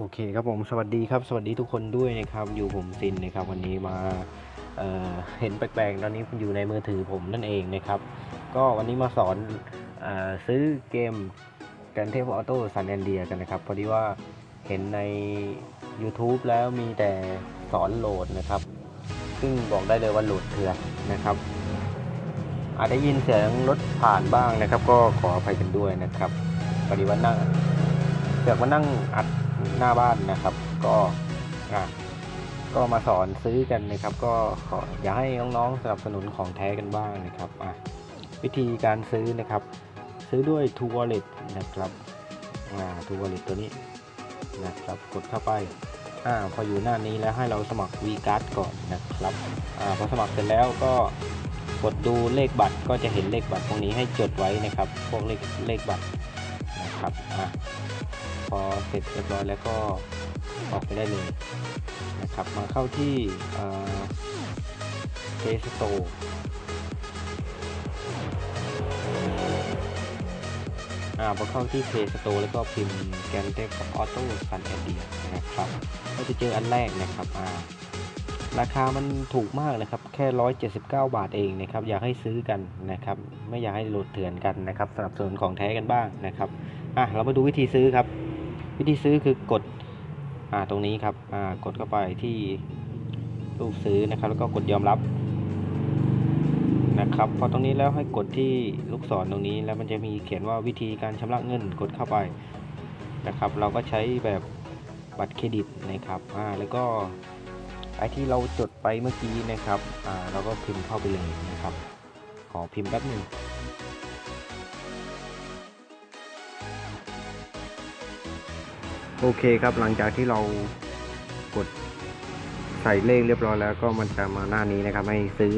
โอเคครับผมสวัสดีครับสวัสดีทุกคนด้วยนะครับอยู่ผมซินนะครับวันนี้มาเเห็นแปลกๆตอนนี้อยู่ในมือถือผมนั่นเองนะครับ ก็วันนี้มาสอนอซื้อเกมแกนเทพออโต้ซันแอนเดียกันนะครับพอดีว่าเห็นใน YouTube แล้วมีแต่สอนโหลดนะครับ ซึ่งบอกได้เลยว่าโหลดเถื่อนนะครับ อาจได้ยินเสียงรถผ่านบ้างนะครับ ก็ขออภัยกันด้วยนะครับพอดีว่านั่งเสือกมานั่งอัด หน้าบ้านนะครับ ก็อะก็มาสอนซื้อกันนะครับ ก็ขออยากให้น้องๆสนับสนุนของแท้กันบ้างนะครับอะวิธีการซื้อนะครับ ซื้อด้วย t ู Wallet นะครับอ่า t ู Wallet ตัวนี้นะครับกดเข้าไปอ่าพออยู่หน้านี้แล้วให้เราสมัคร v c a r d ก่อนนะครับอ่าพอสมัครเสร็จแล้วก็กดดูเลขบัตรก็จะเห็นเลขบัตรตรงนี้ให้จดไว้นะครับ พวกเลขเลขบัตรนะครับอ่า พอเสร็จเรียบร้อยแล้วก็ออกไปได้เลยนะครับ มาเข้าที่อ่า Play Store อ่าพอเข้าที่ Play Store แล้วก็พิมพ์ g a n t e c Auto Sun Idea นะครับ ก็จะเจออันแรกนะครับอ่าราคามันถูกมากเลยครับ แค่ 179 บาทเองนะครับ อยากให้ซื้อกันนะครับ ไม่อยากให้โหลดเถื่อนกันนะครับสนับสนุนของแท้กันบ้างนะครับ อะ เรามาดูวิธีซื้อครับ วิธีซื้อคือกดอตรงนี้ครับกดเข้าไปที่รูปซื้อนะครับ แล้วก็กดยอมรับนะครับพอตรงนี้แล้วให้กดที่ลูกศรตรงนี้แล้วมันจะมีเขียนว่าวิธีการชำระเงินกดเข้าไปนะครับ เราก็ใช้แบบบัตรเครดิตนะครับอ่าแล้วก็ไอที่เราจดไปเมื่อกี้นะครับอ่าเราก็พิมพ์เข้าไปเลยนะครับ ขอพิมพ์แป๊บหนึ่ง โอเคครับหลังจากที่เรากดใส่เลขเรียบร้อยแล้วก็มันจะมาหน้านี้นะครับ ให้ซื้อ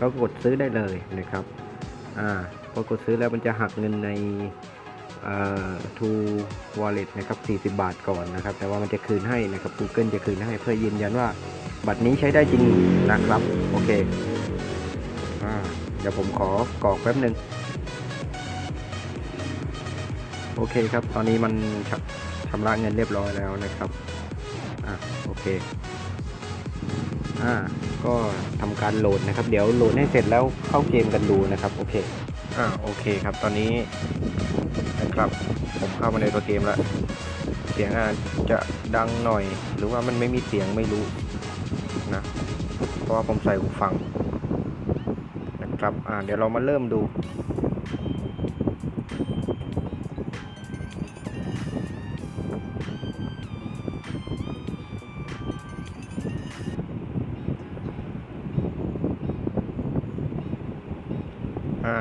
ก็กดซื้อได้เลยนะครับอ่าพอกดซื้อแล้วมันจะหักเงินในอ่า to wallet นะครับ40 บาทก่อนนะครับ แต่ว่ามันจะคืนให้นะครับ Google จะคืนให้เพื่อยืนยันว่า บัตรนี้ใช้ได้จริงนะครับ โอเคอ่าเดี๋ยวผมขอกรอกแป๊บหนึ่งโอเคครับ ตอนนี้มัน ชำระเงินเรียบร้อยแล้วนะครับอ่าโอเคอ่าก็ทำการโหลดนะครับ เดี๋ยวโหลดให้เสร็จแล้วเข้าเกมกันดูนะครับโอเคอ่าโอเคครับตอนนี้นะครับผมเข้ามาในตัวเกมแล้วเสียงอาจจะดังหน่อย หรือว่ามันไม่มีเสียงไม่รู้นะเพราะว่าผมใส่หูฟังนะครับอ่าเดี๋ยวเรามาเริ่มดู อ่า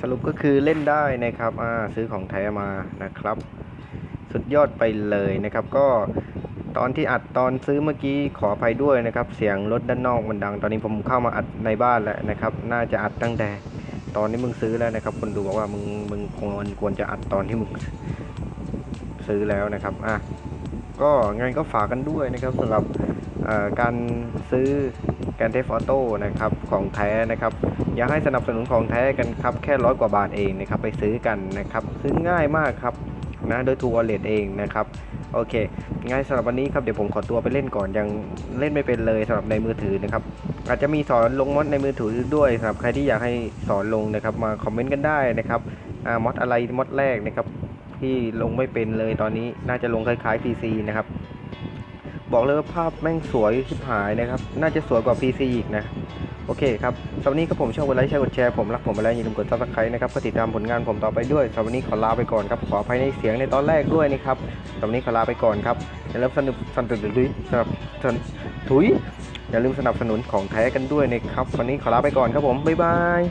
สรุปก็คือเล่นได้นะครับอ่าซื้อของแท้มานะครับ สุดยอดไปเลยนะครับ ก็ตอนที่อัดตอนซื้อเมื่อกี้ขออภัยด้วยนะครับ เสียงรถด้านนอกมันดัง ตอนนี้ผมเข้ามาอัดในบ้านแล้วนะครับ น่าจะอัดตั้งแต่ตอนนี้มึงซื้อแล้วนะครับ คนดูบอกว่ามึงมึงควรควรจะอัดตอนที่มึงซื้อแล้วนะครับอะก็งั้นก็ฝากกันด้วยนะครับสำหรับการซื้อ แกนเทฟออโต้นะครับของแท้นะครับ อยากให้สนับสนุนของแท้กันครับ แค่ร้อยกว่าบาทเองนะครับ ไปซื้อกันนะครับ ซื้อง่ายมากครับนะโดยทัวร์เลตเองนะครับโอเคง่ายสำหรับวันนี้ครับเดี๋ยวผมขอตัวไปเล่นก่อนยังเล่นไม่เป็นเลยสำหรับในมือถือนะครับ อาจจะมีสอนลงมอดในมือถือด้วยสำหรับใครที่อยากให้สอนลงนะครับ มาคอมเมนต์กันได้นะครับมอดอะไรมอดแรกนะครับ ที่ลงไม่เป็นเลยตอนนี้น่าจะลงคล้ายๆ PC นะครับ บอกเลยว่าภาพแม่งสวยชิบหายนะครับ น่าจะสวยกว่า PC อีกนะ โอเคครับสำหรับนี้ก็ผมชอบกดไลค์แชร์กดแชร์ผมรักผมไปแล้อย่าลืมกดซับสไครต์นะครับก็ติดตามผลงานผมต่อไปด้วยสำหรับวันนี้ขอลาไปก่อนครับ ขออภัยในเสียงในตอนแรกด้วยนะครับสำหรับวันนี้ขอลาไปก่อนครับอย่าลืมสนับสนุนดุยสนับสนุนถุยอย่าลืมสนับสนุนของแท้กันด้วยนะครับวันนี้ขอลาไปก่อนครับผมบ๊ายบาย